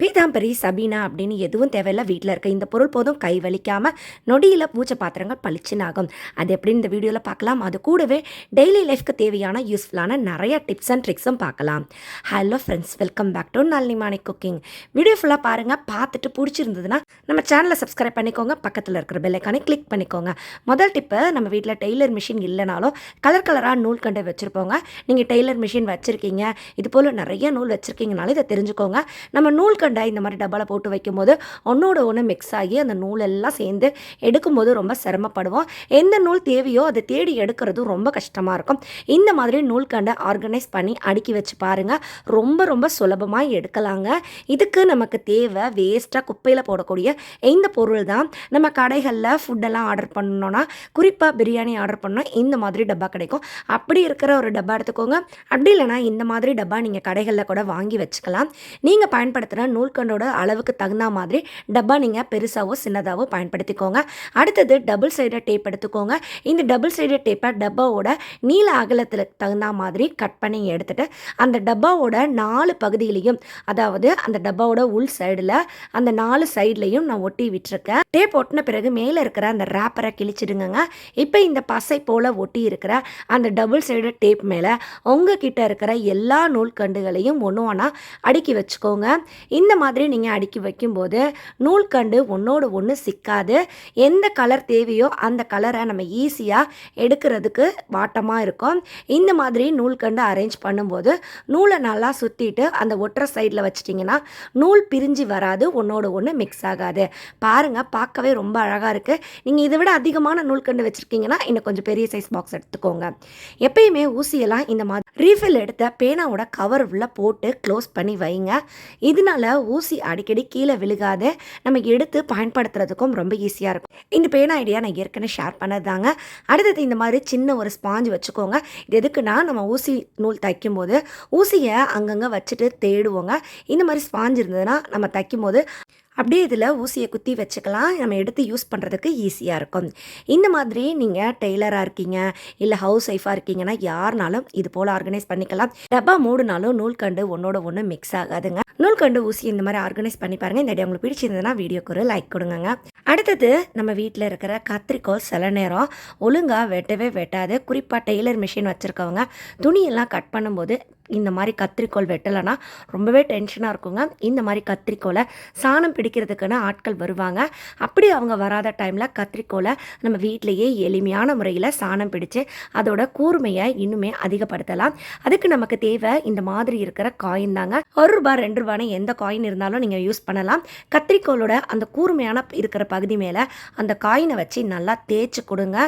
பீதாம்பரி சபீனா அப்படின்னு எதுவும் தேவையில்ல. வீட்டில் இருக்க இந்த பொருள் போதும். கை வலிக்காமல் நொடியில் பூஜை பாத்திரங்கள் பளிச்சுன்னு ஆகும் அது எப்படி இந்த வீடியோவில் பார்க்கலாம். அது கூடவே டெய்லி லைஃப்க்கு தேவையான யூஸ்ஃபுல்லான நிறைய டிப்ஸ் அண்ட் ட்ரிக்ஸும் பார்க்கலாம். Hello friends welcome back to Nalinimani cooking video ஃபுல்லாக பாருங்கள் பார்த்துட்டு பிடிச்சிருந்ததுன்னா நம்ம சேனலை சப்ஸ்கிரைப் பண்ணிக்கோங்க. பக்கத்தில் இருக்கிற பெல்லைக்கானே கிளிக் பண்ணிக்கோங்க. முதல் டிப்பு நம்ம வீட்டில் டெய்லர் மிஷின் இல்லைனாலும் கலர் கலராக நூல் கண்டு வச்சுருப்போங்க. நீங்கள் டெய்லர் மிஷின் வச்சுருக்கீங்க. இது போல் நிறைய நூல் வச்சுருக்கீங்கனாலும் இதை தெரிஞ்சுக்கோங்க. நம்ம நூல் கண்டை இந்த மாதிரி டப்பாவில் போட்டு வைக்கும்போது ஒன்றோட ஒன்று மிக்ஸ் ஆகி அந்த நூல் எல்லாம் சேர்ந்து எடுக்கும்போது ரொம்ப சிரமப்படுவோம். எந்த நூல் தேவையோ அதை தேடி எடுக்கிறதும் ரொம்ப கஷ்டமாக இருக்கும். இந்த மாதிரி நூல் கண்டை ஆர்கனைஸ் பண்ணி அடுக்கி வச்சு பாருங்கள் ரொம்ப ரொம்ப சுலபமாக எடுக்கலாங்க. இதுக்கு நமக்கு தேவை வேஸ்ட்டாக குப்பையில் போடக்கூடிய இந்த பொருள் தான். நம்ம கடைகளில் ஃபுட்டெல்லாம் ஆர்டர் பண்ணோன்னா குறிப்பாக பிரியாணி ஆர்டர் பண்ணோம் இந்த மாதிரி டப்பா கிடைக்கும். அப்படி இருக்கிற ஒரு டப்பா எடுத்துக்கோங்க. அப்படி இல்லைனா இந்த மாதிரி டப்பா நீங்கள் கடைகளில் கூட வாங்கி வச்சுக்கலாம். நீங்கள் பயன்படுத்துகிற நூல்கண்டோட அளவுக்கு தகுந்த மாதிரி டப்பா நீங்கள் பெருசாகவோ சின்னதாகவோ பயன்படுத்திக்கோங்க. அடுத்தது டபுள் சைடட் டேப் எடுத்துக்கோங்க. இந்த டபுள் சைடட் டேப்பை டப்பாவோட நீள அகலத்தில் தகுந்த மாதிரி கட் பண்ணி எடுத்துட்டு அந்த டப்பாவோட நாலு பகுதியிலையும் அதாவது அந்த டப்பாவோட உள் சைடில் அந்த நாலு சைட்லையும் நான் ஒட்டி விட்டுருக்கேன். டேப் ஒட்டின பிறகு மேலே இருக்கிற அந்த ரேப்பரை கிழிச்சிடுங்க இப்போ இந்த பசை போல் ஒட்டி இருக்கிற அந்த டபுள் சைடு டேப் மேலே உங்ககிட்ட இருக்கிற எல்லா நூல்கண்டுகளையும் ஒன்று ஒன்றா அடுக்கி வச்சுக்கோங்க. இந்த இந்த மாதிரி நீங்கள் அடுக்கி வைக்கும்போது நூல்கண்டு ஒன்றோடு ஒன்று சிக்காது. எந்த கலர் தேவையோ அந்த கலரை நம்ம ஈஸியாக எடுக்கிறதுக்கு வாட்டமாக இருக்கும். இந்த மாதிரி நூல்கண்டு அரேஞ்ச் பண்ணும்போது நூலை நல்லா சுற்றிட்டு அந்த ஒற்றை சைடில் வச்சிட்டிங்கன்னா நூல் பிரிஞ்சு வராது ஒன்றோட ஒன்று மிக்ஸ் ஆகாது. பாருங்கள் பார்க்கவே ரொம்ப அழகாக இருக்குது நீங்கள் இதை விட அதிகமான நூல்கண்டு வச்சுருக்கீங்கன்னா இன்னும் கொஞ்சம் பெரிய சைஸ் பாக்ஸ் எடுத்துக்கோங்க. எப்பயுமே ஊசியெல்லாம் இந்த மாதிரி ரீஃபில் எடுத்த பேனாவோட கவர் உள்ள போட்டு க்ளோஸ் பண்ணி வைங்க. இதனால ஊசி அடிக்கடி கீழே விழுகாத நம்ம எடுத்து பயன்படுத்துறதுக்கும் ரொம்ப ஈஸியாக இருக்கும். இந்த பேனா ஐடியா நான் ஏற்கனவே ஷேர் பண்ணதாங்க அடுத்தது இந்த மாதிரி சின்ன ஒரு ஸ்பாஞ்ச் வச்சுக்கோங்க. இது எதுக்குன்னா நம்ம ஊசி நூல் தைக்கும்போது ஊசியை அங்கங்கே வச்சுட்டு தேடுவோங்க. இந்த மாதிரி ஸ்பாஞ்ச் இருந்ததுன்னா நம்ம தைக்கும்போது அப்படியே இதில் ஊசியை குத்தி வச்சுக்கலாம். நம்ம எடுத்து யூஸ் பண்ணுறதுக்கு ஈஸியாக இருக்கும். இந்த மாதிரி நீங்கள் டெய்லராக இருக்கீங்க இல்லை ஹவுஸ் ஒய்ஃபாக இருக்கீங்கன்னா யாருனாலும் இது போல் ஆர்கனைஸ் பண்ணிக்கலாம். டப்பா மூடுனாலும் நூல்கண்டு ஒன்றோட ஒன்று மிக்ஸ் ஆகாதுங்க. நூல்கண்டு ஊசி இந்த மாதிரி ஆர்கனைஸ் பண்ணி பாருங்கள் இந்த ஐடியா உங்களுக்கு பிடிச்சிருந்ததுன்னா வீடியோக்கு ஒரு லைக் கொடுங்க அடுத்தது நம்ம வீட்டில் இருக்கிற கத்திரிக்கோல் சில நேரம் ஒழுங்காக வெட்டவே வெட்டாது. குறிப்பாக டெய்லர் மிஷின் வச்சுருக்கவங்க துணியெல்லாம் கட் பண்ணும்போது இந்த மாதிரி கத்திரிக்கோள் வெட்டலைன்னா ரொம்பவே டென்ஷனாக இருக்குங்க. இந்த மாதிரி கத்திரிக்கோலை சாணம் பிடிக்கிறதுக்குன்னு ஆட்கள் வருவாங்க. அப்படி அவங்க வராத டைமில் கத்திரிக்கோலை நம்ம வீட்டிலையே எளிமையான முறையில் சாணம் பிடிச்சு அதோட கூர்மையை இன்னுமே அதிகப்படுத்தலாம். அதுக்கு நமக்கு தேவை இந்த மாதிரி இருக்கிற காயின் தாங்க. ஒரு ரூபாய் ரெண்டு ரூபான்னு எந்த காயின் இருந்தாலும் நீங்கள் யூஸ் பண்ணலாம். கத்திரிக்கோலோட அந்த கூர்மையான இருக்கிற பகுதி மேலே அந்த காயினை வச்சு நல்லா தேய்ச்சி கொடுங்க.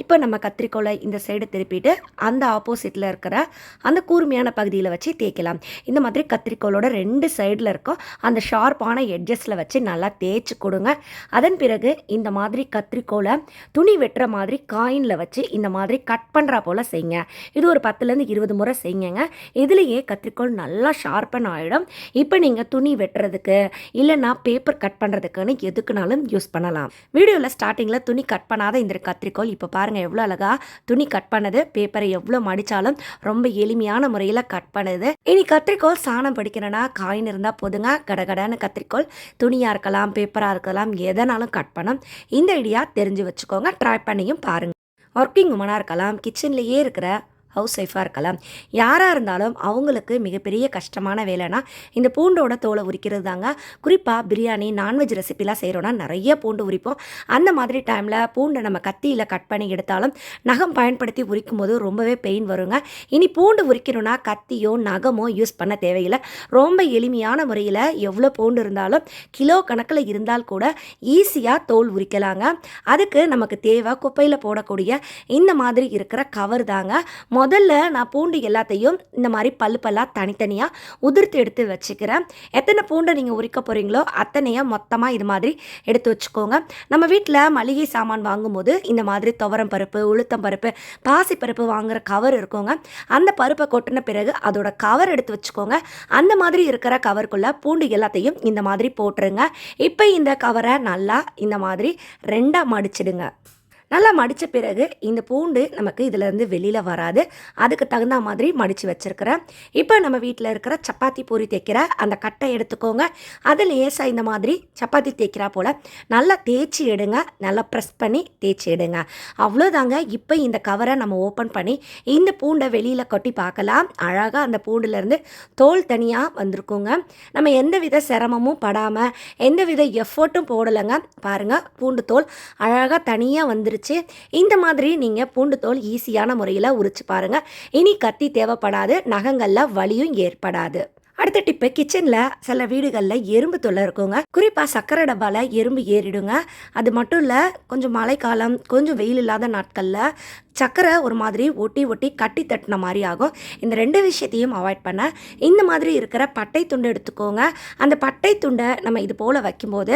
இப்போ நம்ம கத்திரிக்கோலை இந்த சைடு திருப்பிட்டு அந்த ஆப்போசிட்டில் இருக்கிற அந்த கூர்மையான பகுதியில் வச்சு தேய்க்கலாம். இந்த மாதிரி கத்திரிக்கோலோட ரெண்டு சைடில் இருக்கும் அந்த ஷார்ப்பான எட்ஜஸில் வச்சு நல்லா தேய்ச்சி கொடுங்க. அதன் பிறகு இந்த மாதிரி கத்திரிக்கோலை துணி வெட்டுற மாதிரி காயினில் வச்சு இந்த மாதிரி கட் பண்ணுறா போல் செய்யுங்க. இது ஒரு பத்துலேருந்து இருபது முறை செய்யுங்க இதுலேயே கத்திரிக்கோள் நல்லா ஷார்ப்பன் ஆகிடும் இப்போ நீங்கள் துணி வெட்டுறதுக்கு இல்லைன்னா பேப்பர் கட் பண்ணுறதுக்குன்னு எதுக்குனாலும் யூஸ் பண்ணலாம். வீடியோவில் ஸ்டார்டிங்கில் துணி கட் பண்ணாத இந்த கத்திரிக்கோல் இப்போ பாருங்கள் எவ்வளோ அழகாக துணி கட் பண்ணது பேப்பரை எவ்வளோ மடித்தாலும் ரொம்ப எளிமையான முறையில் கட் பண்ணுது. இனி கத்திரிக்கோல் சாணம் பிடிக்கிறேன்னா காயின் இருந்தால் போதுங்க. கடகடான கத்திரிக்கோல் துணியாக இருக்கலாம் பேப்பராக இருக்கலாம் எதனாலும் கட் பண்ணும் இந்த ஐடியா தெரிஞ்சு வச்சுக்கோங்க. ட்ரை பண்ணியும் பாருங்கள் ஒர்க்கிங் உமனாக இருக்கலாம் கிச்சன்லேயே இருக்கிற ஹவுஸ் ஒய்ஃபாக இருக்கலாம். யாராக இருந்தாலும் அவங்களுக்கு மிகப்பெரிய கஷ்டமான வேலைனா இந்த பூண்டோட தோலை உரிக்கிறது தாங்க குறிப்பாக பிரியாணி நான்வெஜ் ரெசிபிலாம் செய்கிறோன்னா நிறைய பூண்டு உரிப்போம். அந்த மாதிரி டைமில் பூண்டை நம்ம கத்தியில் கட் பண்ணி எடுத்தாலும் நகம் பயன்படுத்தி உரிக்கும் போது ரொம்பவே பெயின் வருங்க. இனி பூண்டு உரிக்கணும்னா கத்தியோ நகமோ யூஸ் பண்ண தேவையில்லை. ரொம்ப எளிமையான முறையில் எவ்வளோ பூண்டு இருந்தாலும் கிலோ கணக்கில் இருந்தால் கூட ஈஸியாக தோல் உரிக்கலாங்க. அதுக்கு நமக்கு தேவை குப்பையில் போடக்கூடிய இந்த மாதிரி இருக்கிற கவர் தாங்க. முதல்ல நான் பூண்டு எல்லாத்தையும் இந்த மாதிரி பல்லு பல்லாக தனித்தனியாக உதிர்த்து எடுத்து வச்சுக்கிறேன். எத்தனை பூண்டை நீங்கள் உரிக்க போகிறீங்களோ அத்தனையாக மொத்தமாக இது மாதிரி எடுத்து வச்சுக்கோங்க. நம்ம வீட்டில் மளிகை சாமான் வாங்கும்போது இந்த மாதிரி துவரம் பருப்பு உளுத்தம் பருப்பு பாசி பருப்பு வாங்குகிற கவர் இருக்குங்க. அந்த பருப்பை கொட்டின பிறகு அதோட கவர் எடுத்து வச்சுக்கோங்க. அந்த மாதிரி இருக்கிற கவருக்குள்ளே பூண்டு எல்லாத்தையும் இந்த மாதிரி போட்டுருங்க. இப்போ இந்த கவரை நல்லா இந்த மாதிரி ரெண்டாக மடிச்சிடுங்க. நல்லா மடித்த பிறகு இந்த பூண்டு நமக்கு இதிலேருந்து வெளியில் வராது. அதுக்கு தகுந்த மாதிரி மடித்து வச்சுருக்கிறேன். இப்போ நம்ம வீட்டில் இருக்கிற சப்பாத்தி பூரி தேய்க்கிற அந்த கட்டை எடுத்துக்கோங்க. அதில் லேசாக இந்த மாதிரி சப்பாத்தி தேய்க்கிறா போல் நல்லா தேய்ச்சி எடுங்க. நல்லா ப்ரெஸ் பண்ணி தேய்ச்சி எடுங்க. அவ்வளோதாங்க. இப்போ இந்த கவரை நம்ம ஓப்பன் பண்ணி இந்த பூண்டை வெளியில் கொட்டி பார்க்கலாம். அழகாக அந்த பூண்டுலேருந்து தோல் தனியாக வந்திருக்குங்க. நம்ம எந்த வித சிரமமும் படாமல் எந்த வித எஃபர்ட்டும் போடலைங்க. பாருங்கள் பூண்டு தோல் அழகாக தனியாக வந்துருச்சு. இந்த மாதிரி நீங்கள் பூண்டு தோல் ஈஸியான முறையில் உரிச்சு பாருங்கள் இனி கத்தி தேவைப்படாது. நகங்களில் வலியும் ஏற்படாது. அடுத்த டிப்பு கிச்சனில் சில வீடுகளில் எறும்பு தொல்லை இருக்குங்க. குறிப்பாக சக்கரை டப்பாவில் எறும்பு ஏறிடுங்க. அது மட்டும் இல்லை கொஞ்சம் மழைக்காலம் கொஞ்சம் வெயில் இல்லாத நாட்களில் சக்கரை ஒரு மாதிரி ஒட்டி ஒட்டி கட்டி தட்டின மாதிரி ஆகும். இந்த ரெண்டு விஷயத்தையும் அவாய்ட் பண்ண. இந்த மாதிரி இருக்கிற பட்டை துண்டு எடுத்துக்கோங்க. அந்த பட்டை துண்டை நம்ம இது போல் வைக்கும்போது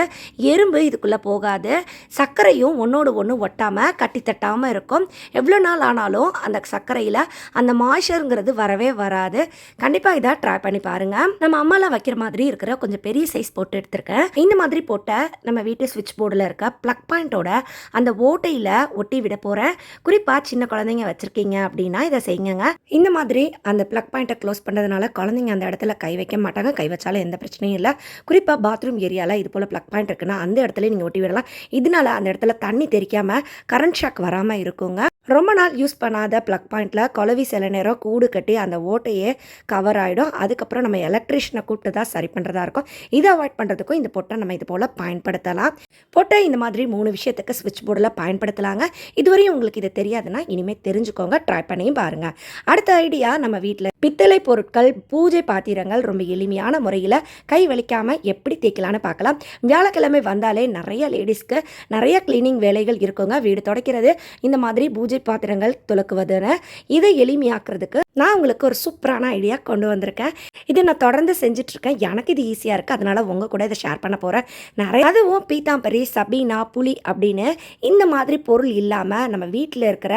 எறும்பு இதுக்குள்ளே போகாது. சர்க்கரையும் ஒன்றோடு ஒன்று ஒட்டாமல் கட்டி தட்டாமல் இருக்கும். எவ்வளோ நாள் ஆனாலும் அந்த சர்க்கரையில் அந்த மாய்ச்சருங்கிறது வரவே வராது. கண்டிப்பாக இதை ட்ரை பண்ணி பாருங்கள் நம்ம அம்மாலாம் வைக்கிற மாதிரி இருக்கிற கொஞ்சம் பெரிய சைஸ் போட்டு எடுத்திருக்கேன். இந்த மாதிரி போட்ட நம்ம வீட்டு சுவிட்ச் போர்டில் இருக்க ப்ளக் பாயிண்ட்டோட அந்த ஓட்டையில் ஒட்டி விட போகிறேன் குறிப்பாக சின்ன குழந்தைங்க வச்சுருக்கீங்க அப்படின்னா இதை செய்யுங்க. இந்த மாதிரி அந்த ப்ளக் பாயிண்ட்டை க்ளோஸ் பண்ணுறதுனால குழந்தைங்க அந்த இடத்துல கை வைக்க மாட்டாங்க. கை வச்சாலும் எந்த பிரச்சனையும் இல்லை. குறிப்பாக பாத்ரூம் ஏரியாவில் இது போல் ப்ளக் பாயிண்ட் இருக்குன்னா அந்த இடத்துல நீங்கள் ஒட்டி விடலாம். இதனால அந்த இடத்துல தண்ணி தெரிக்காமல் கரண்ட் ஷாக் வராமல் இருக்குங்க. ரொம்ப நாள் யூஸ் பண்ணாத ப்ளக் பாயிண்ட்டில் குழவி சில நேரம் கூடு கட்டி அந்த ஓட்டையே கவர் ஆகிடும் அதுக்கப்புறம் நம்ம எலக்ட்ரிஷியனை கூப்பிட்டு தான் சரி பண்ணுறதா இருக்கும். இதை அவாய்ட் பண்ணுறதுக்கும் இந்த பொட்டை நம்ம இது போல் பயன்படுத்தலாம். பொட்டை இந்த மாதிரி மூணு விஷயத்துக்கு ஸ்விட்ச் போர்டில் பயன்படுத்தலாங்க. இதுவரையும் உங்களுக்கு இது தெரியாதுன்னா இனிமேல் தெரிஞ்சுக்கோங்க. ட்ரை பண்ணியும் பாருங்கள் அடுத்த ஐடியா நம்ம வீட்டில் பித்தளை பொருட்கள் பூஜை பாத்திரங்கள் ரொம்ப எளிமையான முறையில் கை வலிக்காமல் எப்படி தேய்க்கலான்னு பார்க்கலாம். வியாழக்கிழமை வந்தாலே நிறைய லேடிஸ்க்கு நிறைய க்ளீனிங் வேலைகள் இருக்குங்க. வீடு துடைக்கிறது இந்த மாதிரி பூஜை பாத்திரங்கள் துலக்குவதுன்னு இதை எளிமையாக்குறதுக்கு நான் உங்களுக்கு ஒரு சூப்பரான ஐடியா கொண்டு வந்திருக்கேன். இதை நான் தொடர்ந்து செஞ்சிட்ருக்கேன். எனக்கு இது ஈஸியாக இருக்குது அதனால் உங்கள் கூட இதை ஷேர் பண்ண போகிறேன் நிறைய அதுவும் பீத்தாம்பரி சபீனா புளி அப்படின்னு இந்த மாதிரி பொருள் இல்லாமல் நம்ம வீட்டில் இருக்கிற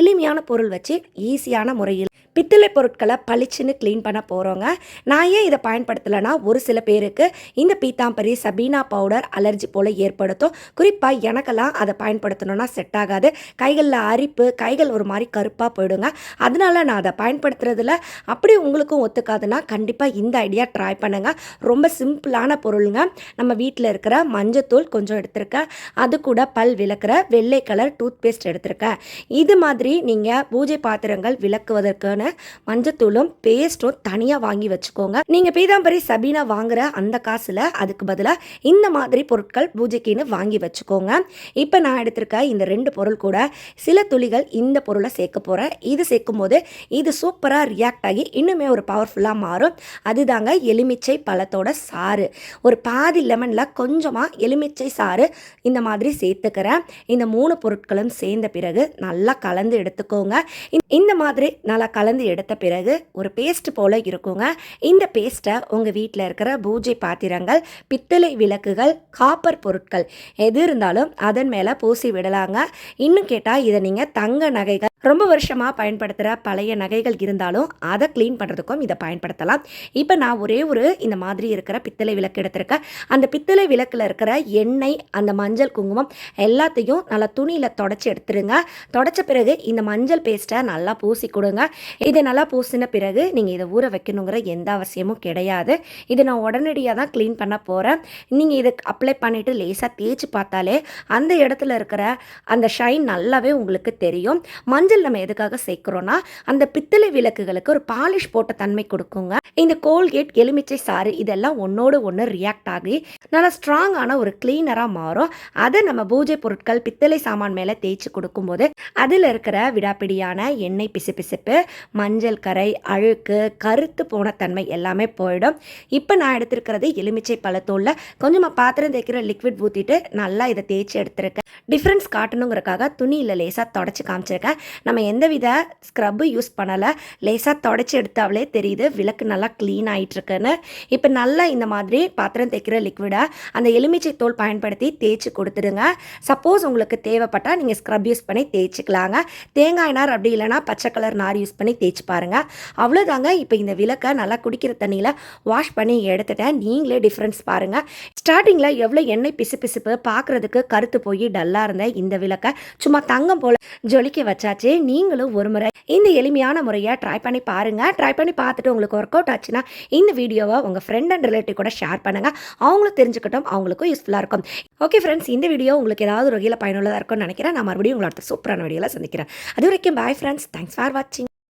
எளிமையான பொருள் வச்சு ஈஸியான முறையில் பித்தளை பொருட்களை பளிச்சுன்னு க்ளீன் பண்ண போகிறோங்க நான் ஏன் இதை பயன்படுத்தலைன்னா ஒரு சில பேருக்கு இந்த பீத்தாம்பரி சபீனா பவுடர் அலர்ஜி போல் ஏற்படுத்தும். குறிப்பாக எனக்கெல்லாம் அதை பயன்படுத்தணும்னா செட் ஆகாது. கைகளில் அரிப்பு கைகள் ஒரு மாதிரி கருப்பாக போயிடுங்க. அதனால நான் அதை பயன்படுத்துறதுல அப்படி உங்களுக்கும் ஒத்துக்காதுன்னா கண்டிப்பாக இந்த ஐடியா ட்ரை பண்ணுங்கள் ரொம்ப சிம்பிளான பொருளுங்க. நம்ம வீட்டில் இருக்கிற மஞ்சத்தூள் கொஞ்சம் எடுத்திருக்கேன். அது கூட பல் விளக்குற வெள்ளை கலர் டூத் பேஸ்ட் எடுத்திருக்கேன். இது மாதிரி நீங்கள் பூஜை பாத்திரங்கள் தேவையான மஞ்சத்தூளும் பேஸ்ட்டும் தனியாக வாங்கி வச்சுக்கோங்க. நீங்கள் பீதாம்பரி சபீனா வாங்குற அந்த காசில் அதுக்கு பதிலாக இந்த மாதிரி பொருட்கள் பூஜைக்குன்னு வாங்கி வச்சுக்கோங்க. இப்போ நான் எடுத்திருக்க இந்த ரெண்டு பொருள் கூட சில துளிகள் இந்த பொருளை சேர்க்க போகிறேன் இது சேர்க்கும் போது இது சூப்பராக ரியாக்ட் ஆகி இன்னுமே ஒரு பவர்ஃபுல்லாக மாறும். அதுதாங்க எலுமிச்சை பழத்தோட சாறு. ஒரு பாதி லெமனில் கொஞ்சமாக எலுமிச்சை சாறு இந்த மாதிரி சேர்த்துக்கிறேன். இந்த மூணு பொருட்களும் சேர்ந்த பிறகு நல்லா கலந்து எடுத்துக்கோங்க. இந்த மாதிரி நல்லா கலந்து எடுத்த பிறகு ஒரு பேஸ்ட் போல் இருக்குங்க. இந்த பேஸ்ட்டை உங்கள் வீட்டில் இருக்கிற பூஜை பாத்திரங்கள் பித்தளை விளக்குகள் காப்பர் பொருட்கள் எது இருந்தாலும் அதன் மேலே பூசி விடலாங்க. இன்னும் கேட்டால் இதை நீங்கள் தங்க நகைகள் ரொம்ப வருஷமாக பயன்படுத்துகிற பழைய நகைகள் இருந்தாலும் அதை க்ளீன் பண்ணுறதுக்கும் இதை பயன்படுத்தலாம். இப்போ நான் ஒரே ஒரு இந்த மாதிரி இருக்கிற பித்தளை விளக்கு எடுத்திருக்கேன். அந்த பித்தளை விளக்கில் இருக்கிற எண்ணெய் அந்த மஞ்சள் குங்குமம் எல்லாத்தையும் நல்லா துணியில் தொடச்சி எடுத்துருங்க. தொடச்ச பிறகு இந்த மஞ்சள் பேஸ்ட்டை நல்லா பூசி கொடுங்க. இதை நல்லா பூசின பிறகு நீங்கள் இதை ஊற வைக்கணுங்கிற எந்த அவசியமும் கிடையாது. இதை நான் உடனடியாக தான் க்ளீன் பண்ண போகிறேன் நீங்கள் இதை அப்ளை பண்ணிவிட்டு லேசாக தேய்ச்சி பார்த்தாலே அந்த இடத்துல இருக்கிற அந்த ஷைன் நல்லாவே உங்களுக்கு தெரியும். மஞ்சள் நம்ம எதுக்காக சேர்க்குறோன்னா அந்த பித்தளை விளக்குகளுக்கு ஒரு பாலிஷ் போட்ட தன்மை கொடுக்குங்க. இந்த கோல்கேட் எலுமிச்சை சாறு இதெல்லாம் ஒன்றோடு ஒன்று ரியாக்ட் ஆகி நல்லா ஸ்ட்ராங்கான ஒரு கிளீனராக மாறும். அதை நம்ம பூஜை பொருட்கள் பித்தளை சாமான் மேலே தேய்ச்சி கொடுக்கும்போது அதில் இருக்கிற விடாப்பிடியான எண்ணெய் பிசுபிசுப்பு மஞ்சள் கரை அழுக்கு கருத்து போன தன்மை எல்லாமே போயிடும். இப்போ நான் எடுத்திருக்கிறது எலுமிச்சை பழத்தோலில் கொஞ்சமாக பாத்திரம் தேய்க்கிற லிக்விட் ஊற்றிட்டு நல்லா இதை தேய்ச்சி எடுத்திருக்கேன். டிஃப்ரென்ஸ் காட்டணுங்கிறக்காக துணியில் லேசாக தொடச்சி காமிச்சிருக்கேன். நம்ம எந்தவித ஸ்க்ரப்பு யூஸ் பண்ணலை. லேசாக தொடச்சி எடுத்தாலே தெரியுது விளக்கு நல்லா க்ளீன் ஆகிட்டுருக்குன்னு இப்போ நல்லா இந்த மாதிரி பாத்திரம் தேய்க்கிற லிக்விடை அந்த எலுமிச்சை தோல் பயன்படுத்தி தேய்ச்சி கொடுத்துடுங்க. சப்போஸ் உங்களுக்கு தேவைப்பட்டால் நீங்கள் ஸ்க்ரப் யூஸ் பண்ணி தேய்ச்சிக்கலாங்க. தேங்காய் நார் அப்படி இல்லைனா பச்சை கலர் நார் யூஸ் பண்ணி தேய்ச்சி பாருங்கள் அவ்வளோதாங்க இப்போ இந்த விளக்கை நல்லா குடிக்கிற தண்ணியில் வாஷ் பண்ணி எடுத்துட்டேன். நீங்களே டிஃப்ரென்ஸ் பாருங்கள் ஸ்டார்டிங்கில் எவ்வளோ எண்ணெய் பிசு பிசுப்பு பார்க்குறதுக்கு கருத்து போய் டல்லாக இருந்த இந்த விளக்கை சும்மா தங்கம் போல் ஜொலிக்க வச்சாச்சு. நீங்களும் ஒரு முறை இந்த எளிமையான முறையை ட்ரை பண்ணி பாருங்கள் ட்ரை பண்ணி பார்த்துட்டு உங்களுக்கு ஒர்க் அவுட் ஆச்சுன்னா இந்த வீடியோவை உங்கள் ஃப்ரெண்ட் அண்ட் ரிலேட்டிவ் கூட ஷேர் பண்ணுங்கள் அவங்களும் தெரிஞ்சுக்கிட்டோம் அவங்களுக்கும் யூஸ்ஃபுல்லாக இருக்கும். ஓகே ஃப்ரெண்ட்ஸ் இந்த வீடியோ உங்களுக்கு ஏதாவது ஒரு வகையில் பயனுள்ளதாக இருக்கும்னு நினைக்கிறேன். நான் மறுபடியும் உங்களோட சூப்பரான வீடியோவில் சந்திக்கிறேன். அது வரைக்கும் பாய் ஃப்ரெண்ட்ஸ் தேங்க்ஸ் ஃபார் வாட்சிங்